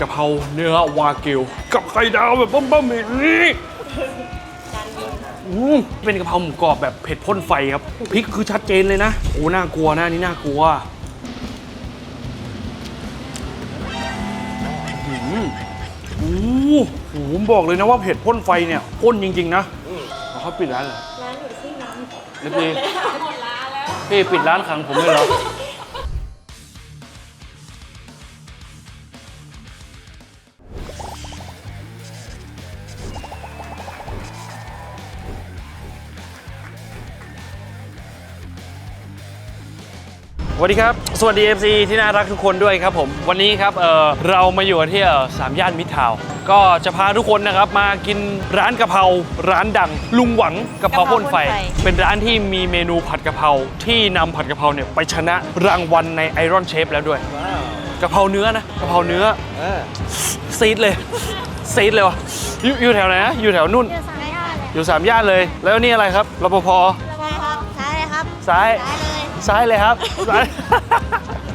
กะเพราเนื้อวากิว กับไข่ดาวแบบบ้มๆอย่างนี้อืมเป็นกะเพราหมูกรอบแบบเผ็ดพ่นไฟครับพริกคือชัดเจนเลยนะโอ้น่ากลัวนะอันนี่น่ากลัวอื้อหือโอ้โหผมบอกเลยนะว่าเผ็ดพ่นไฟเนี่ยพ่นจริง ๆ นะเอาเขาปิดร้านเหรอร้านอยู่ที่ร้านเรียบร้อยพี่ปิดร้านขังผมเลยเหรอ สวัสดีครับ สวัสดี FC ที่น่ารักทุกคนด้วยครับผม วันนี้ครับเออเรามาอยู่กันที่เอ่อสามย่านมิตรทาวน์ก็จะพาทุกคนนะครับมากินร้านกะเพราร้านดัง ลุงหวังกะเพราพ่นไฟ เป็นร้านที่มีเมนูผัดกะเพราที่นำผัดกะเพราเนี่ยไปชนะรางวัลในไอรอนเชฟแล้วด้วยกะเพราเนื้อนะกะเพราเนื้อซีดเลยซีดเลยวะอยู่อยู่แถวไหนนะอยู่แถวนู่นเจอสายย่านเลยอยู่สามย่านเลย แล้วนี่อะไรครับรปภระวังครับซ้ายเลยครับซ้าย ซ้ายเลย ซ้ายเลยครับซ้าย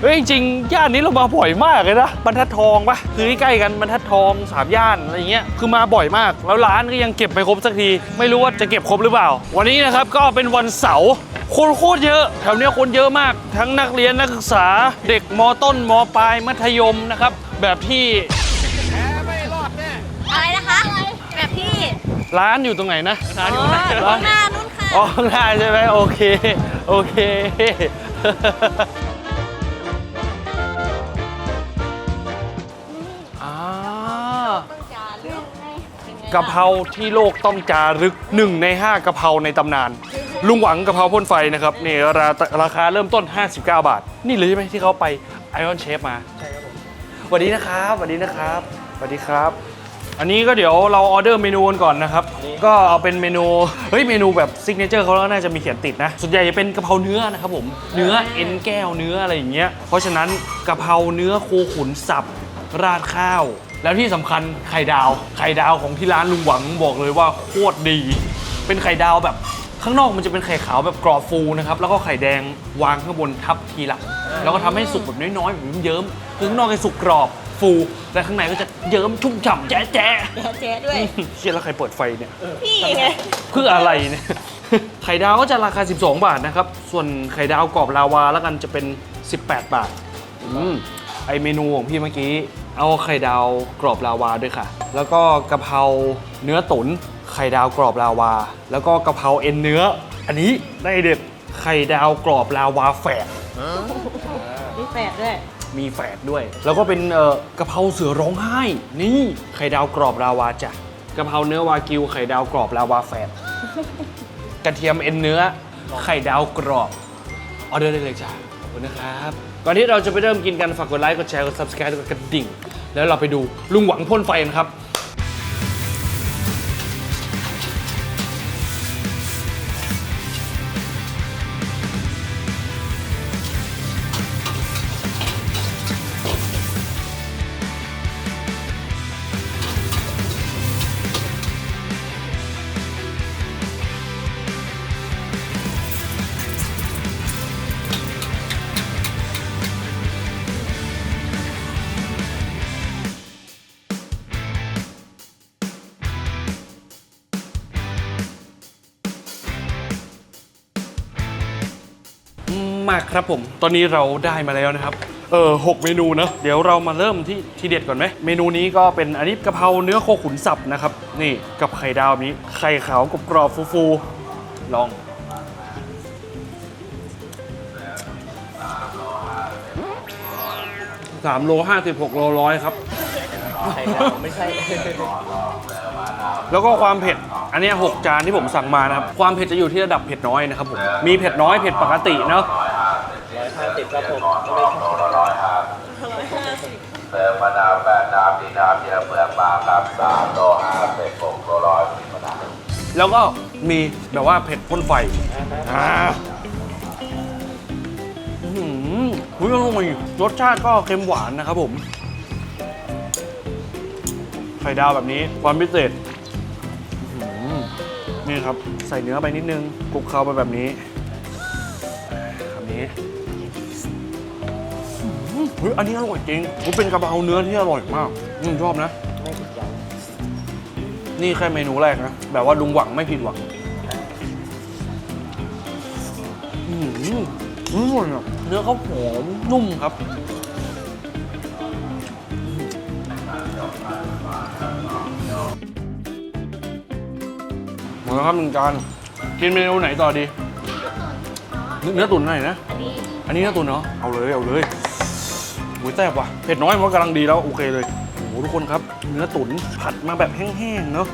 เฮ้ยจริงๆย่านนี้เรามาบ่อยมากเลยนะบรรทัดทองปะคือใกล้ๆกันบรรทัดทองสามย่านอะไรเงี้ยคือมาบ่อยมาก แล้วร้านก็ยังเก็บไม่ครบสักที ไม่รู้ว่าจะเก็บครบหรือเปล่า วันนี้นะครับก็เป็นวันเสาร์คนโคตรเยอะแถวเนี้ยคนเยอะมาก ทั้งนักเรียนนักศึกษาเด็กมต้นมปลายมัธยมนะครับแบบที่อะไรนะคะ แบบพี่ร้านอยู่ตรงไหนนะร้านอยู่ไหน ข้าร้างนหน้านุ่นค่ะ อ๋อข้างหน้าใช่ไหมโอเค โอเค อ่าอย่าเรื่องให้เป็นไงกะเพราที่โลกต้องจารึกหนึ่งใน 5กะเพราในตำนาน ลุงหวังกะเพราพ่นไฟนะครับนี่ราราคาเริ่มต้น 59 บาท นี่เลยใช่ไหมที่เขาไปไอออนเชฟมา ใช่ครับผมสวัสดีนะครับสวัสดีนะครับสวัสดีครับ อันนี้ก็เดี๋ยวเราออเดอร์เมนูกันก่อนนะครับ ก็เอาเป็นเมนู เฮ้ยเมนูแบบซิกเนเจอร์เขาแล้วน่าจะมีเขียนติดนะ ส่วนใหญ่จะเป็นกะเพราเนื้อนะครับผม เนื้อเอ็นแก้วเนื้ออะไรอย่างเงี้ย เพราะฉะนั้นกะเพราเนื้อโคขุนสับราดข้าว แล้วที่สำคัญไข่ดาว ไข่ดาวของที่ร้านลุงหวังบอกเลยว่าโคตรดี เป็นไข่ดาวแบบข้างนอกมันจะเป็นไข่ขาวแบบกรอบฟูนะครับ แล้วก็ไข่แดงวางข้างบนทับทีหลัง แล้วก็ทำให้สุกแบบน้อยๆแบบเยิ้มๆคือข้างนอกจะสุกกรอบ ฟูแต่ข้างในก็จะเยิ้มชุ่มฉ่ำแจ๊ะแจ๊ะเจ๊ด้วย เชี่ยแล้วใครเปิดไฟเนี่ย พี่ไง เพื่ออะไรเนี่ย ไข่ดาวก็จะราคา 12 บาทนะครับ ส่วนไข่ดาวกรอบลาวาแล้วกันจะเป็น 18 บาทอืมไอเมนูของพี่เมื่อกี้ เอาไข่ดาวกรอบลาวาด้วยค่ะ แล้วก็กะเพราเนื้อตุ๋นไข่ดาวกรอบลาวา แล้วก็กะเพราเอ็นเนื้อ อันนี้ได้เด็ดไข่ดาวกรอบลาวาแฝดมีแฝดด้วย มีแฝดด้วย แล้วก็เป็นเอ่อกะเพราเสือร้องไห้ นี่ไข่ดาวกรอบลาวาจ้ะกะเพราเนื้อวากิวไข่ดาวกรอบลาวาแฝดกระเทียมเอ็นเนื้อ ไข่ดาวกรอบออเดอร์ได้เลยจ้ะขอบคุณนะครับก่อนที่เราจะไปเริ่มกินกันฝากกดไลค์กดแชร์กด subscribe กดกระดิ่ง แล้วเราไปดูลุงหวังพ่นไฟกันครับ มากครับผม ตอนนี้เราได้มาแล้วนะครับ เออหกเมนูนะ เดี๋ยวเรามาเริ่มที่ทีเด็ดก่อนไหม เมนูนี้ก็เป็นอันนี้กะเพราเนื้อโคขุนสับนะครับ นี่กับไข่ดาวนี้ไข่ขาวกรอบกรอบฟูๆ ลอง สามโลห้าสิบหกโลร้อยครับไม่ใช่ แล้วก็ความเผ็ด อันเนี้ยหกจานที่ผมสั่งมานะครับ ความเผ็ดจะอยู่ที่ระดับเผ็ดน้อยนะครับผม มีเผ็ดน้อยเผ็ดปกติเนาะ สิบครับผมเติมมะนาวแป้งน้ำดีน้ำเยอะเปลือกปลาครับสามโลห้าสิบหกโลร้อยมะนาวแล้วก็มีแบบว่าเผ็ดพ่นไฟอ่าหือหุ้ยอร่อยรสชาติก็เค็มหวานนะครับผมไข่ดาวแบบนี้ความพิเศษนี่ครับ ใส่เนื้อไปนิดนึงคลุกเคล้าไปแบบนี้คำนี้ เฮ้ยอันนี้อร่อยจริงมันเป็นกะเพราเนื้อที่อร่อยมากอืมชอบนะ ไม่ผิดหวังนี่แค่เมนูแรกนะ แบบว่าลุงหวังไม่ผิดหวัง อืมอืมอะเนื้อเขาหอมนุ่มครับ หมดแล้วครับหนึ่งจาน กินเมนูไหนต่อดี เนื้อตุ๋นไหนนะ อันนี้เนื้อตุ๋นเนาะเอาเลยเอาเลย โอ้ยแซ่บว่ะเผ็ดน้อยมันก็กำลังดีแล้วโอเคเลยโอ้โหทุกคนครับ เนื้อตุ๋นผัดมาแบบแห้งๆเนาะ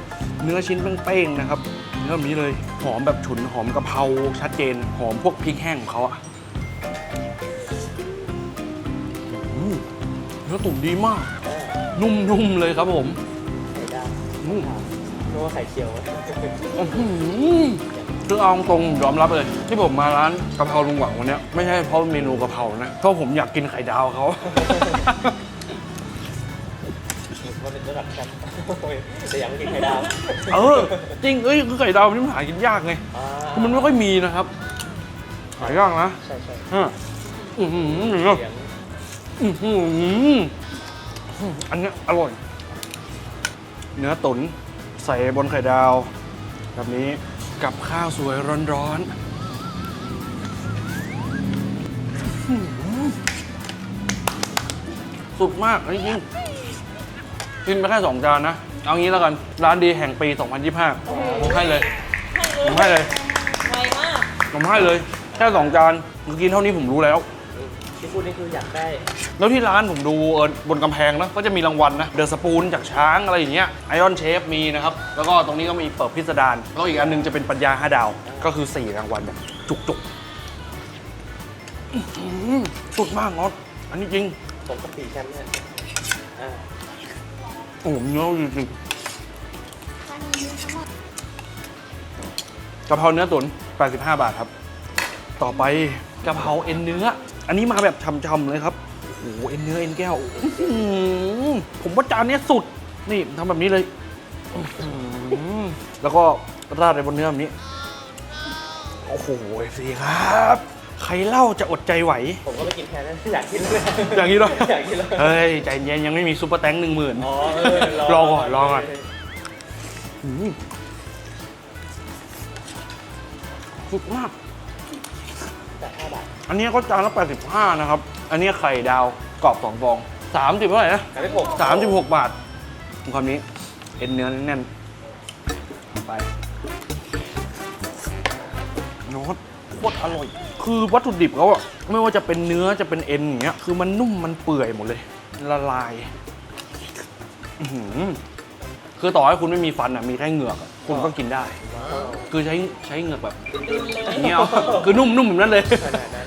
เนื้อชิ้นเป้งๆนะครับเนื้อแบบนี้เลยหอมแบบฉุนหอมกะเพราชัดเจนหอมพวกพริกแห้งของเขาอะอืมเนื้อตุ๋นดีมาก นุ่มๆเลยครับผมไข่ดาวอืมนึกว่าไข่เจียวอื้อหือ คือเอาตรงๆยอมรับเลย ที่ผมมาร้านกะเพราลุงหวังวันเนี้ยไม่ใช่เพราะเมนูกะเพรานะเพราะผมอยากกินไข่ดาวเขามันเป็นระดับแชมป์แต่ยังไม่กินไข่ดาวเออ จริงเอ้ยคือไข่ดาวมันหากินยากไงอ่าคือมันไม่ค่อยมีนะครับหายากนะใช่ใช่ฮะอือหือเสียงอื้อหืออันเนี้ยอร่อย เนื้อตุ๋นใส่บนไข่ดาว แบบนี้ กับข้าวสวยร้อนๆอื้อหือสุดมากจริงๆกินไปแค่สองจานนะ เอางี้แล้วกัน ร้านดีแห่งปี 2025 ผมให้เลย ผมให้เลย ไวมาก ผมให้เลย แค่สองจานคือกินเท่านี้ผมรู้แล้ว ที่พูดนี่คืออยากได้ แล้วที่ร้านผมดูเออบนกำแพงนะก็จะมีรางวัลนะเดอะสปูนจากช้างอะไรอย่างเงี้ยไอออนเชฟมีนะครับ แล้วก็ตรงนี้ก็มีเปิดพิสดารแล้วอีกอันหนึงจะเป็นปัญญาห้าดาว ก็คือ 4 รางวัลแบบจุกๆอื้อหือสุดมากน็อตอันนี้จริง ผมกับปีแชมป์เนี่ยอ่าโอ้โหเนื้อจริงกะเพราเนื้อตุ๋น85 บาทครับ ต่อไปกะเพราเอ็นเนื้อ อันนี้มาแบบช่ำๆเลยครับ โอ้โหเอ็นเนื้อเอ็นแก้วอื้อหือผมว่าจานเนี้ยสุด นี่ทำแบบนี้เลยอื้อหือแล้วก็ราดไปบนเนื้อแบบนี้ โอ้โหสิครับ ใครเล่าจะอดใจไหว ผมก็ไม่กินแทนนะอยากกินเลยอย่างนี้เลยอยากกินเลยเฮ้ย ใจเย็นยังไม่มีซุปเปอร์แตงหนึ่งหมื่น อ๋อเออรอก่อนรอก่อน สุดมากแต่ห้าบาท อันนี้ก็จานละ 85 นะครับ อันนี้ไข่ดาวกรอบสองฟอง30เท่าไหร่นะขายได้หก36 บาทคำนี้เอ็นเนื้อแน่นๆไปโน้ตโคตรอร่อย คือวัตถุดิบเขาอะไม่ว่าจะเป็นเนื้อจะเป็นเอ็นอย่างเงี้ยคือมันนุ่มมันเปื่อยหมดเลย ละลายอื้อหือคือต่อให้คุณไม่มีฟันอะมีแค่เหงือกอะคุณก็กินได้ คือใช้ใช้เหงือกแบบอย่างเงี้ยเอาคือนุ่มๆแบบนั้นเลยขนาดนั้น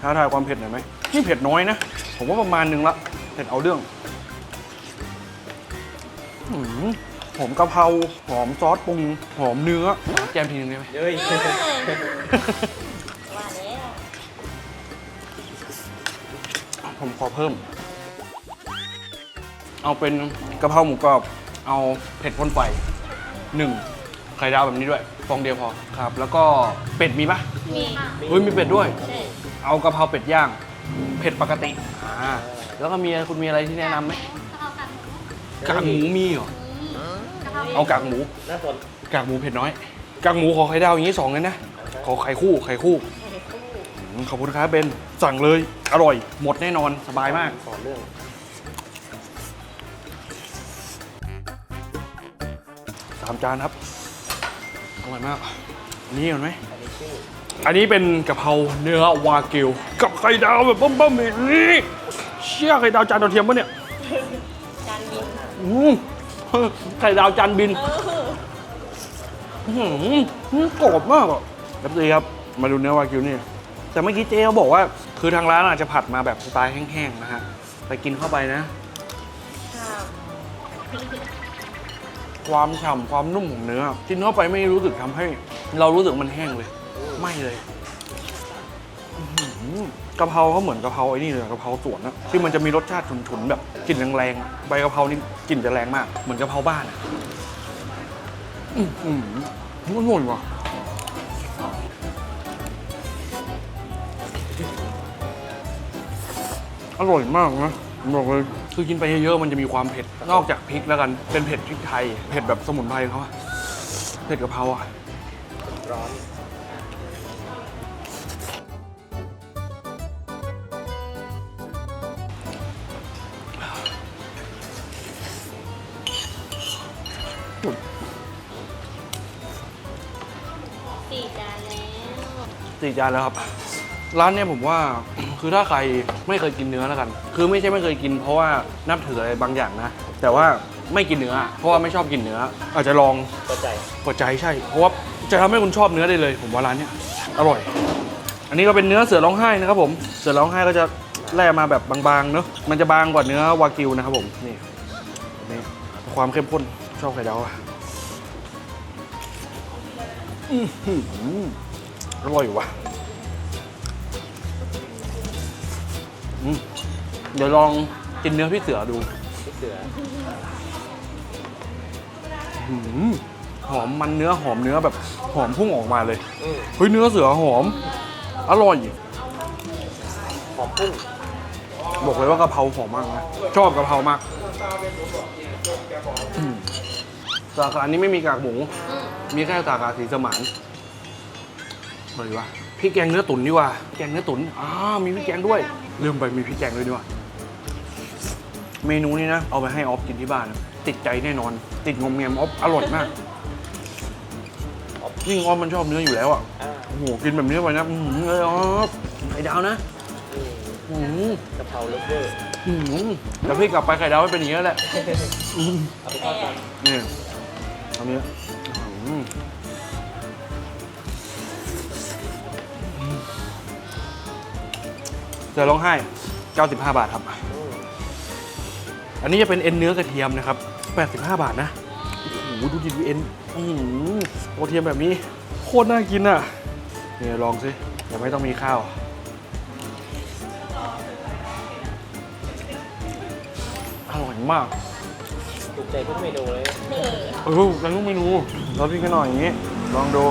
ท้าทายความเผ็ดหน่อยไหมนี่เผ็ดน้อยนะ ผมว่าประมาณนึงละเผ็ดเอาเรื่องหืมหอมกะเพราหอมซอสปรุงหอมเนื้อ แจมทีนึงได้ไหมเย้ยว่าแล้วผมขอเพิ่ม เอาเป็นกะเพราหมูกรอบ เอาเผ็ดพ่นไฟหนึ่งไข่ดาวแบบนี้ด้วยฟองเดียวพอครับ แล้วก็เป็ดมีปะมีเฮ้ยมีเป็ดด้วย ใช่เอากะเพราเป็ดย่าง เผ็ดปกติอ่าแล้วก็มีคุณมีอะไรที่แนะนำไหมกากหมูมีเหรอเอากากหมู น่าสนกากหมูเผ็ดน้อย กากหมูขอไข่ดาวอย่างนี้สองเลยนะ ขอไข่คู่ไข่คู่อืมขอบคุณครับเบน สั่งเลย อร่อย หมดแน่นอน สบายมาก สอนเรื่องามจานครับ อร่อยมาก อันนี้ก่อนไหมอันนี้ชื่ออันนี้เป็นกะเพราเนื้อวากิว กับไข่ดาวแบบเบิ่มๆแบบนี้เชี่ยไข่ดาวจานดาวเทียมปะเนี่ย จานบินอืมไข่ดาวจานบินเอออื้อหือกรอบมากอะครับดีครับ มาดูเนื้อวากิวนี่ แต่เมื่อกี้เจ๊เขาบอกว่า คือทางร้านอาจจะผัดมาแบบสไตล์แห้งๆนะฮะ ไปกินเข้าไปนะข้าว ความฉ่ำความนุ่มของเนื้อกินเข้าไปไม่รู้สึกทำให้ เรารู้สึกมันแห้งเลย ไม่เลยกะเพราเขาเหมือนกะเพราไอ้นี่เลยกะเพราสวนนะที่มันจะมีรสชาติฉุนๆแบบกลิ่นแรงๆใบกะเพรานี่กลิ่นจะแรงมาก เหมือนกะเพราบ้านอะอือหือมันอร่อยว่ะอร่อยมากนะบอกเลย คือกินไปเยอะๆมันจะมีความเผ็ด นอกจากพริกแล้วกัน เป็นเผ็ดพริกไทย เผ็ดแบบสมุนไพรเขาอะเผ็ดกะเพราอะร้อนสี่จานแล้วสี่จานแล้วครับร้านเนี้ยผมว่า คือถ้าใครไม่เคยกินเนื้อแล้วกัน คือไม่ใช่ไม่เคยกิน เพราะว่านับถืออะไรบางอย่างนะ แต่ว่าไม่กินเนื้อ เพราะว่าไม่ชอบกินเนื้อ อาจจะลองเข้าใจเปิดใจใช่ เพราะว่าจะทำให้คุณชอบเนื้อได้เลย ผมว่าร้านเนี้ยอร่อย อันนี้ก็เป็นเนื้อเสือร้องไห้นะครับผม เสือร้องไห้ก็จะแล่มาแบบบางๆเนอะมันจะบางกว่าเนื้อวากิวนะครับผม นี่นี่ความเข้มข้นชอบไข่ดาวอะอื้อหืออร่อยว่ะ อืมเดี๋ยวลองกินเนื้อพี่เสือดูพี่เสือหืมหอมมันเนื้อหอมเนื้อแบบหอมพุ่งออกมาเลยอืมเฮ้ยเนื้อเสือหอม อร่อย หอมกุ้งบอกเลยว่ากะเพราหอมมากนะชอบกะเพรามากอืมสาขานี้ไม่มีกากหมู มีแค่สาขาสีสมานอะไรวะพริกแกงเนื้อตุ๋นดีกว่าแกงเนื้อตุ๋นอ่ามีพริกแกงด้วย ลืมไปมีพริกแกงด้วยดีกว่าเมนูนี้นะ เอาไปให้ออฟกินที่บ้านนะติดใจแน่นอน ติดงอมแงมออฟอร่อยมากยิ่งออฟมันชอบเนื้ออยู่แล้วอะอ่าโอ้โหกินแบบนี้ไปนะอืมเลยออฟไข่ดาวนะอืมอืมกะเพราลูกเวอร์อืมแต่พี่กลับไปไข่ดาวไม่เป็นอย่างนี้แหละอืมเอาไปทอดกัน นี่อันนี้อืมเสือร้องไห้ 95 บาทครับอืมอันนี้จะเป็นเอ็นเนื้อกระเทียมนะครับ 85 บาทนะโอ้โหดูดิดูเอ็นอืมกระเทียมแบบนี้ โคตรน่ากินอะนี่ลองสิยังไม่ต้องมีข้าวอร่อยมากถูกใจทุกเมนูเลยเออยังต้องเมนูเราพี่กันหน่อยอย่างนี้ ลองดู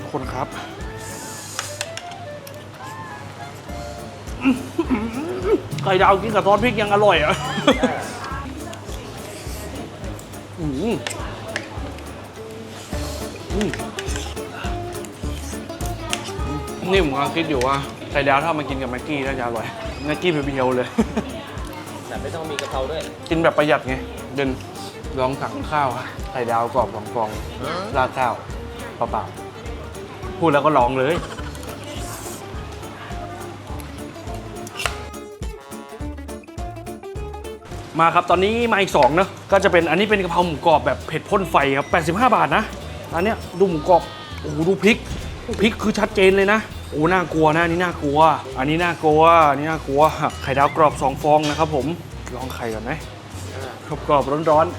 ทุกคนครับ ข่ดาวกินกับซอสพริกยังอร่อยอะอืมอืมนี่ผมกำลังคิดอยู่ว่าไข่ดาวถ้ามากินกับแม็กกี้น่าจะอร่อยแม็กกี้เพียวๆเลย แต่ไม่ต้องมีกะเพราด้วย กินแบบประหยัดไง เดินลองสั่งข้าวไข่ดาวกรอบสองฟองราดข้าวเปล่าๆพูดแล้วก็ลองเลย มาครับ ตอนนี้มาอีกสองเนอะก็จะเป็นอันนี้เป็นกะเพราหมูกรอบแบบเผ็ดพ่นไฟครับ 85 บาทนะอันเนี้ยดูหมูกรอบโอ้โหดูพริกพริกคือชัดเจนเลยนะโอ้น่ากลัวนะอันนี้น่ากลัว อันนี้น่ากลัวอันนี้น่ากลัวไข่ดาวกรอบสองฟองนะครับผมลองไข่ก่อนไหมกรอบร้อนร้อนๆ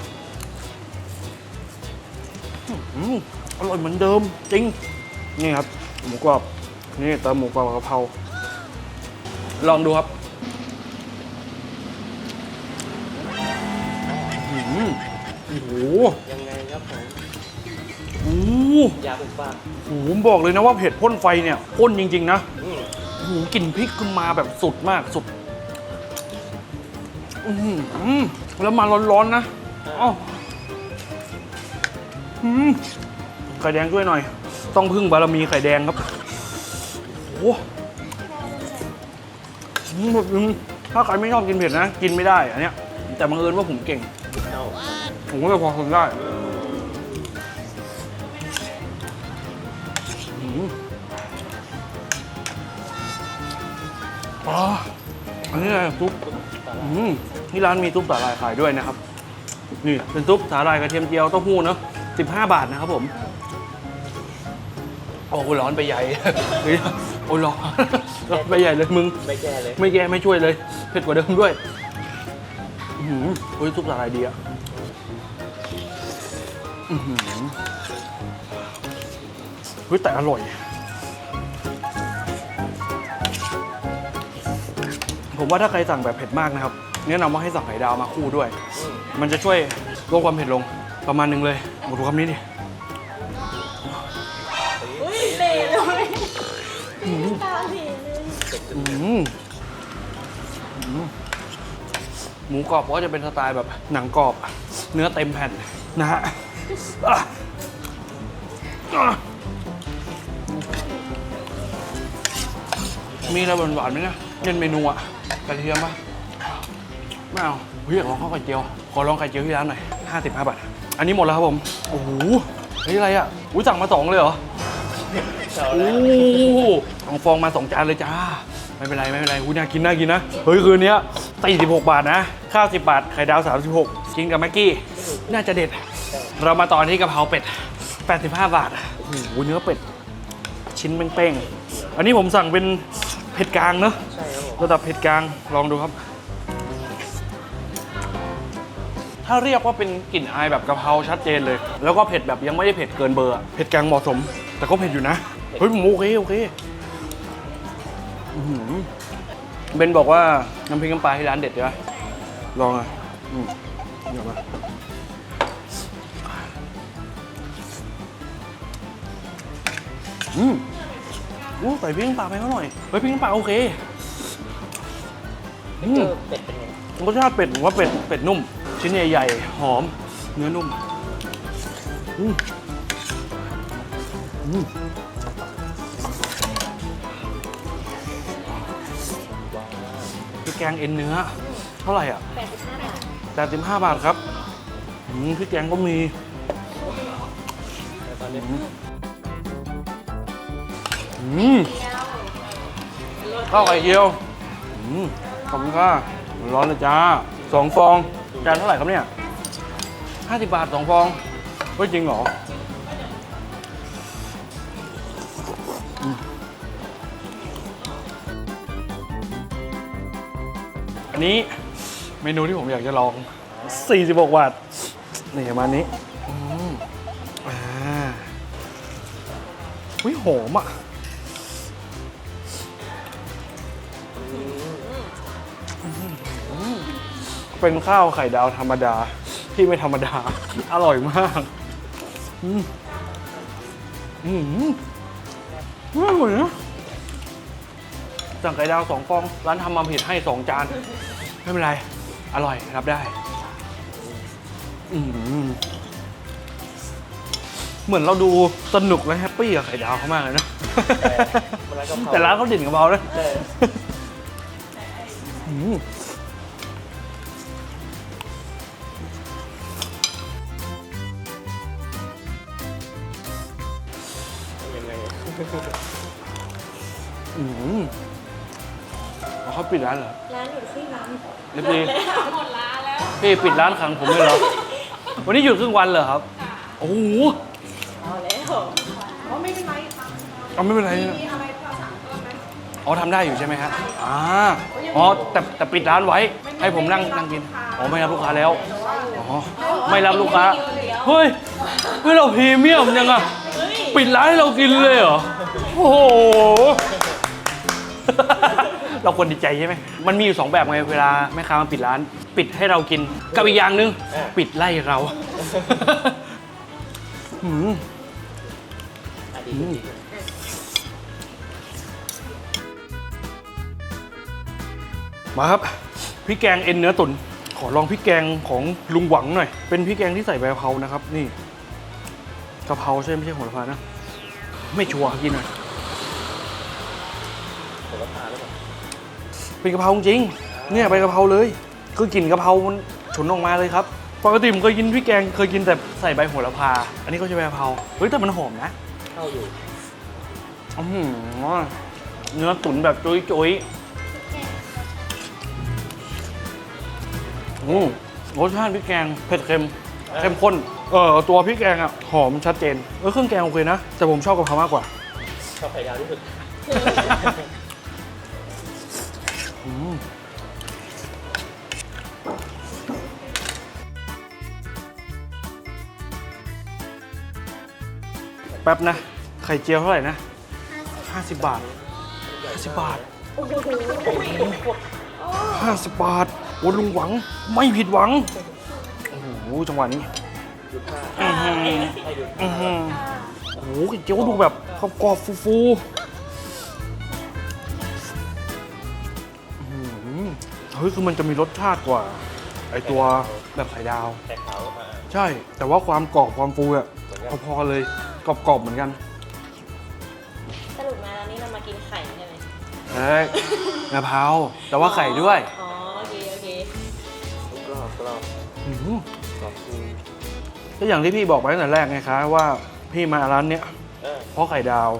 อร่อยเหมือนเดิมจริงนี่ครับหมูกรอบนี่เติมหมูกรอบกับกะเพราลองดูครับ อื้อหือโอ้โหยังไงครับผมโอ้โหยาอุปากโอ้โหผมบอกเลยนะว่าเผ็ดพ่นไฟเนี่ยพ่นจริง ๆ นะอืมโอ้โหกลิ่นพริกคือมาแบบสุดมากสุดอือหือแล้วมาร้อนๆนะอ้าวอืมไข่แดงด้วยหน่อย ต้องพึ่งบารมีไข่แดงครับโอ้โหอืมแบบอืมถ้าใครไม่ชอบกินเผ็ดนะ กินไม่ได้อันเนี้ยแต่บังเอิญว่าผมเก่งเอา ผมก็เลยพอทนได้อืมอ๋ออันนี้อะไรซุปอืมนี่ร้านมีซุปสาหร่ายขายด้วยนะครับ นี่เป็นซุปสาหร่ายกระเทียมเจียวเต้าหู้เนอะ15บาทนะครับผม โอ้โหร้อนไปใหญ่เฮ้ยโอ้ยร้อนร้อนไปใหญ่เลยมึง ไม่แก้เลย ไม่แก้ไม่ช่วยเลย เผ็ดกว่าเดิมด้วย อื้อหือเฮ้ยซุปสาหร่ายดีอะ อื้อหือเฮ้ยแต่อร่อย ผมว่าถ้าใครสั่งแบบเผ็ดมากนะครับ แนะนำว่าให้สั่งไข่ดาวมาคู่ด้วยอืมมันจะช่วยลดความเผ็ดลงประมาณหนึงเลยหมดดูคำนี้ดิอุ้ยเละเลยตาเหลเลยอืมอืมหมูกรอบก็จะเป็นสไตล์แบบหนังกรอบ เนื้อเต็มแผ่นนะฮะอะอะ มีอะไรหวานๆไหมเนี่ยเย็นเมนูอะกระเทียมปะไม่เอาเฮ้ยอยากลองข้าวไข่เจียว ขอลองไข่เจียวที่ร้านหน่อย55 บาท อันนี้หมดแล้วครับผม โอ้โหเฮ้ยอะไรอะอุ้ยสั่งมาสองเลยเหรอ โอ้สองฟองมาสองจานเลยจ้า ไม่เป็นไรไม่เป็นไรคุณน่ากินน่ากินนะ เฮ้ยคืนนี้46 บาทนะ ข้าว 10 บาท ไข่ดาว 36 กินกับแม็กกี้ น่าจะเด็ด เรามาต่อที่กะเพราเป็ด 85 บาทโอ้โหเนื้อเป็ด ชิ้นเป้งๆ อันนี้ผมสั่งเป็นเผ็ดกลางเนอะใช่ครับผมระดับเผ็ดกลางลองดูครับ ถ้าเรียกว่าเป็นกลิ่นอายแบบกะเพราชัดเจนเลย แล้วก็เผ็ดแบบยังไม่ได้เผ็ดเกินเบอร์อะเผ็ดกลางเหมาะสม แต่ก็เผ็ดอยู่นะ เฮ้ยผมโอเคโอเคอื้อหือเบนบอกว่าน้ำพริกน้ำปลาที่ร้านเด็ดใช่ไหมลองอะอืมเดี๋ยวมา อืมอู้ใส่พริกน้ำปลาไปเขาหน่อยเฮ้ยพริกน้ำปลาโอเคอืมเจอเป็ดเป็นไงรสชาติเป็ดผมว่าเป็ดเป็ดนุ่ม ชิ้นใหญ่ๆหอม เนื้อนุ่มอืมอืมพริกแกงเอ็นเนื้อ เท่าไหร่อะ85บาท85บาทครับอืมพริกแกงก็มีแต่ตอนนี้ อืมข้าวไข่เจียวอืมขอบคุณค่ะร้อนเลยจ้าสองฟอง จานเท่าไหร่ครับเนี่ยห้าสิบบาทสองฟองเฮ้ยจริงเหรออืมอันนี้เมนูที่ผมอยากจะลอง 46บาทนี่ประมาณนี้ อืมอ่าวิหอมอะ เป็นข้าวไข่ดาวธรรมดาที่ไม่ธรรมดา อร่อยมาก อืมอืมอร่อยนะสั่งไข่ดาวสองฟอง ร้านทำมาผิดให้สองจาน ไม่เป็นไร อร่อยรับได้ อืมเหมือนเราดูสนุกและแฮปปี้กับไข่ดาวเขามากเลยนะมันร้านกะเพราแต่ร้านเขาเด่นกับเรานะใช่อืมยั อืมเอาเขาปิดร้านเหรอ ร้านอยู่ที่ร้านเรียบร้อยหมดร้านแล้ว พี่ปิดร้านขังผมเลยเหรอ วันนี้หยุดครึ่งวันเหรอครับ โอ้โหเอาแล้วเอาไม่เป็นไรนะอ๋อทำได้อยู่ใช่ไหมฮะอ่าอ๋อแต่แต่ปิดร้านไว้ ให้ผมนั่งนั่งกิน อ๋อไม่รับลูกค้าแล้ว อ๋อไม่รับลูกค้า เฮ้ย เฮ้ยเราพรีเมียมยังอะ ปิดร้านให้เรากินเลยเหรอ โอ้โห เราควรดีใจใช่ไหม มันมีอยู่สองแบบไงเวลาแม่ค้ามาปิดร้าน ปิดให้เรากิน กับอีกอย่างหนึงปิดไล่เราหืมอันนี้จริงมาครับพริกแกงเอ็นเนื้อตุ๋นขอลองพริกแกงของลุงหวังหน่อย เป็นพริกแกงที่ใส่ใบกะเพรานะครับ นี่ กะเพราใช่ไหมไม่ใช่โหระพานะ ไม่ชัวร์กินหน่อยๆผมก็ทานแล้วแบบเป็นกะเพราจริง เนี่ยใบกะเพราเลย คือกลิ่นกะเพรามันฉุนออกมาเลยครับ ปกติผมเคยกินพริกแกงเคยกินแต่ใส่ใบโหระพา อันนี้ก็ใช้ใบกะเพรา เฮ้ยแต่มันหอมนะ เข้าอยู่อื้อหือเนื้อตุ๋นแบบจุยจุยๆอืมรสชาติพริกแกงเผ็ดเค็ม เข้มข้น เออตัวพริกแกงอะหอมชัดเจนเออเครื่องแกงโอเคนะ แต่ผมชอบกะเพรามากกว่า ชอบไข่ดาวที่สุดอืมแป๊บนะ ไข่เจียวเท่าไหร่นะ50 บาท 50 บาท50 บาทโอ้ลุงหวังไม่ผิดหวัง โอ้โหจังหวะนี้หยุ ดผ้าอื้อหือให้หยุดอื้อหือโอ้โหไข่เจียวดูแบบกรอบๆฟูๆอื้อหือเฮ้ยคือมันจะมีรสชาติกว่า ไอตัวแบบไข่ดาวไข่ขาวอ่าใช่ แต่ว่าความกรอบความฟูอะพอๆเลยกรอบๆเหมือนกัน สรุปมาแล้วนี่เรามากินไข่ใช่ไหมเฮ้ยมะพร้าวแต่ว่าไข่ด้วย อ๋อ โอเค โอเค กรอบกรอบอื้อหือกรอบคือ ก็อย่างที่พี่บอกไปตั้งแต่แรกไงคะว่าพี่มาร้านเนี้ยเออเพราะไข่ดาว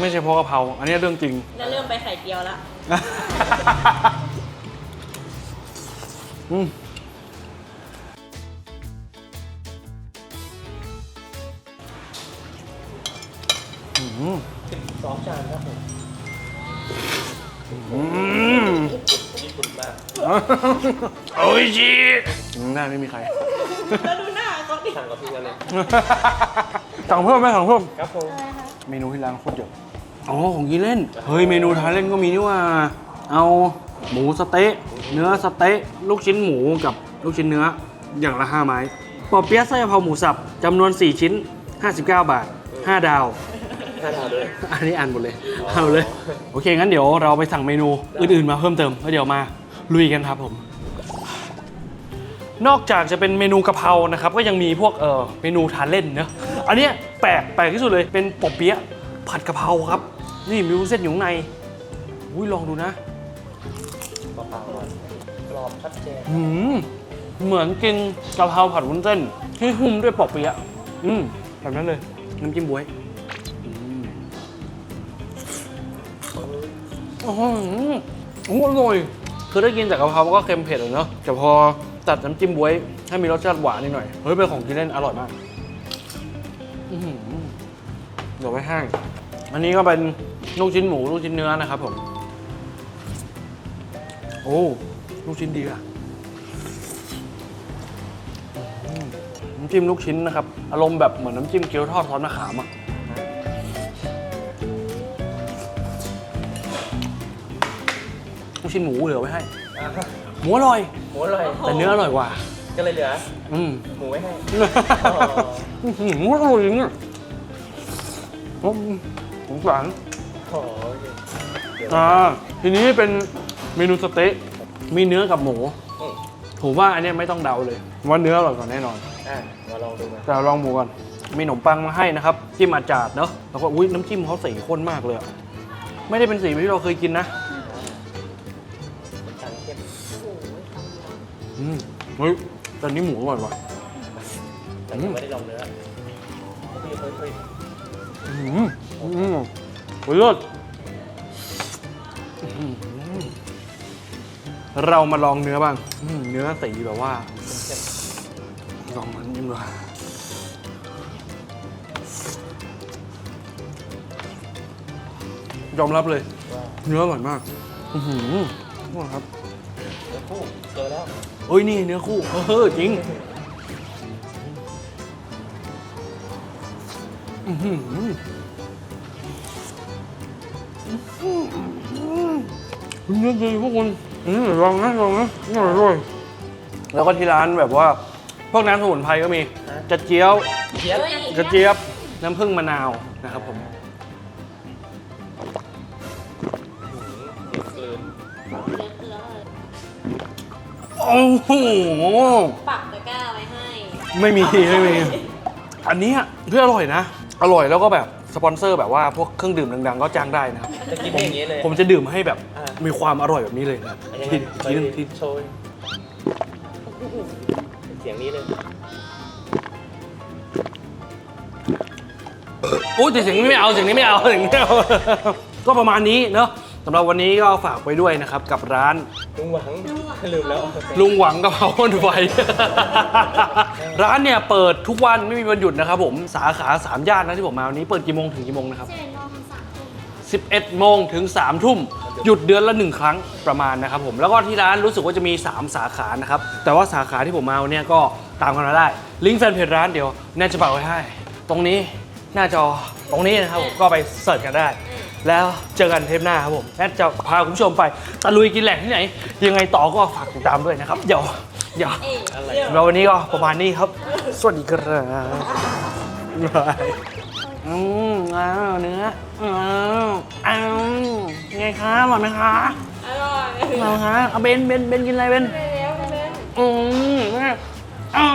ไม่ใช่เพราะกะเพราอันนี้เรื่องจริง แล้วเริ่มไปไข่เจียวละอืมอืมสองจานครับผมอืมญี่ปุ่นมากโอ้ยจีหน้าไม่มีใคร แล้วดูหน้าเขาดิ สั่งกับพี่กันเลยสั่งเพิ่มไหมสั่งเพิ่ม ครับผมเมนูที่ร้านโคตรเยอะอ๋อของกินเล่น เฮ้ยเมนูทานเล่นก็มีนี่ว่า เอาหมูสะเต๊ะ เนื้อสะเต๊ะ ลูกชิ้นหมูกับลูกชิ้นเนื้อ อย่างละ5ไม้ปอเปี๊ยะไส้กะเพราหมูสับจำนวน 4 ชิ้น 59 บาท 5 ดาว ห้าดาวด้วยอันนี้อ่านหมดเลย เอาเลย โอเค งั้นเดี๋ยวเราไปสั่งเมนูอื่นๆมาเพิ่มเติมแล้วเดี๋ยวมาลุยกันครับผม นอกจากจะเป็นเมนูกะเพรานะครับก็ยังมีพวกเออเมนูทานเล่นเนอะอันเนี้ยแปลกแปลกที่สุดเลยเป็นปอเปี๊ยะผัดกะเพราครับ นี่มีวุ้นเส้นอยู่ข้างในอุ้ยลองดูนะเปล่าๆก่อนกรอบชัดเจนหืมเหมือนกินกะเพราผัดวุ้นเส้น ที่หุ้มด้วยปอเปี๊ยะอืมแบบนั้นเลยน้ำจิ้มบ๊วยอืมโอ้โหโอ้โหอร่อยคือได้กินแต่กะเพราก็เค็มเผ็ดอะเนาะแต่พอ ตัดน้ำจิ้มบ๊วยให้มีรสชาติหวานนิดหน่อย เฮ้ย เป็นของกินเล่นอร่อยมากเดี๋ยวไว้ห้าง อันนี้ก็เป็นลูกชิ้นหมูลูกชิ้นเนื้อนะครับผม โอ้ ลูกชิ้นดีอะน้ำจิ้มลูกชิ้นนะครับ อารมณ์แบบเหมือนน้ำจิ้มเกี๊ยวทอดซอสมะขามอะลูกชิ้นหมูเหลือไว้ให้ หมูอร่อย หมูอร่อย แต่เนื้ออร่อยกว่า ก็เลยเหลือ อืมหมูไว้ให้อื้อหืออร่อยจริงอะอืมสงสาร โอ้ยเดี๋ยวอ่าทีนี้เป็นเมนูสเต๊ะมีเนื้อกับหมูอืมผมว่าอันเนี้ยไม่ต้องเดาเลยว่าเนื้ออร่อยกว่าแน่นอน อะมาลองดูมาแต่ลองหมูก่อนมีขนมปังมาให้นะครับจิ้มอาจาดเนาะแล้วก็อุ้ยน้ำจิ้มเขาสีข้นมากเลยอะไม่ได้เป็นสีที่เราเคยกินนะ เฮ้ยแต่อันนี้หมูอร่อยว่ะ แต่ยังไม่ได้ลองเนื้อเฮ้ยเฮ้ยเฮ้ยอืมอืมโอ้ยเลิศอื้อหือเรามาลองเนื้อบ้างอืมเนื้อสีแบบว่าเข้มลองมันยิ่งเลยยอมรับเลยๆว่าเนื้ออร่อยมาก อือหืออร่อยครับเนื้อ คู่เจอแล้วเอ้ยนี่เนื้อคู่เออจริงอื้อหือเนื้อดีพวกคุณอืมลองนะลองนะอร่อยด้วยแล้วก็ที่ร้านแบบว่า พวกน้ำสมุนไพรก็มีกระเจี๊ยว เจี๊ยบเฮ้ยกระเจี๊ยบน้ำผึ้งมะนาวนะครับผม อ้โห ปักตะกร้าไว้ให้ ไม่มีไม่มี อันเนี้ยคืออร่อยนะ อร่อยแล้วก็แบบสปอนเซอร์แบบว่าพวกเครื่องดื่มดังๆก็จ้างได้นะครับ จะกินได้อย่างนี้เลย ผมจะดื่มให้แบบอ่ามีความอร่อยแบบนี้เลยนะครับยังไงที่ไปที่นึงที่โชว์เสียงนี้เลย โอ้ยแต่เสียงนี้ไม่เอาเสียงนี้ไม่เอาเสียงนี้ไม่เอา ก็ประมาณนี้เนาะ สำหรับวันนี้ก็ฝากไว้ด้วยนะครับกับร้านลุงหวังลืมแล้วลุงหวังกะเพราพ่นไฟ ร้านเนี่ยเปิดทุกวันไม่มีวันหยุดนะครับผมสาขาสามย่านนะที่ผมมาวันนี้เปิดกี่โมงถึงกี่โมงนะครับ11โมงถึง3ทุ่มหยุดเดือนละ1ครั้งประมาณนะครับผมแล้วก็ที่ร้านรู้สึกว่าจะมี 3 สาขานะครับ แต่ว่าสาขาที่ผมมาวันเนี้ยก็ตามกันมาได้ ลิงก์แฟนเพจร้านเดี๋ยวแน่จะปักไว้ให้ ตรงนี้หน้าจอตรงนี้นะครับผมก็ไปเสิร์ชกันได้ แล้วเจอกันเทปหน้าครับผมแอดจะพาคุณผู้ชมไปตะลุยกินแหล่งที่ไหน ยังไงต่อก็ฝากติดตามด้วยนะครับเดี๋ยวเดี๋ยวเอ๊ะอะไรเดี๋ยวแล้ววันนี้ก็ประมาณนี้ครับ สวัสดีครับบายอืมอ้าวเนื้ออ้าวอ้าวไงคะอร่อยไหมคะอร่อยเอาฮะเอาเบนเบนเบนกินอะไรเบนไปแล้วพี่เบนอืมแม่อ่า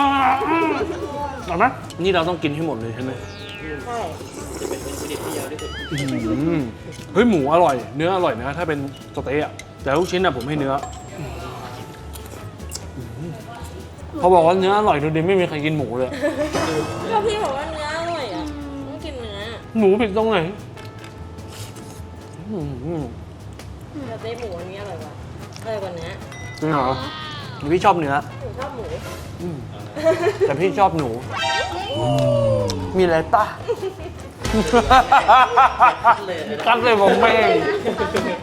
เอาไหมนี่เราต้องกินให้หมดเลยใช่ไหมใช่ อืมเฮ้ยหมูอร่อย เนื้ออร่อยนะถ้าเป็นสเต๊ะอะแต่ลูกชิ้นอะผมให้เนื้ออืมพอบอกว่าเนื้ออร่อยดูดิไม่มีใครกินหมูเลย ก็พี่บอกว่าเนื้ออร่อยอะต้องกินเนื้อหมูผิดตรงไหนอืมแต่เต้หมูอันนี้อร่อยกว่าอร่อยกว่าเนื้อจริงเหรอพี่ชอบเนื้อ หนูชอบหมูแต่พี่ชอบหนู มีอะไรป่ะ กัดเลยผมไม่ง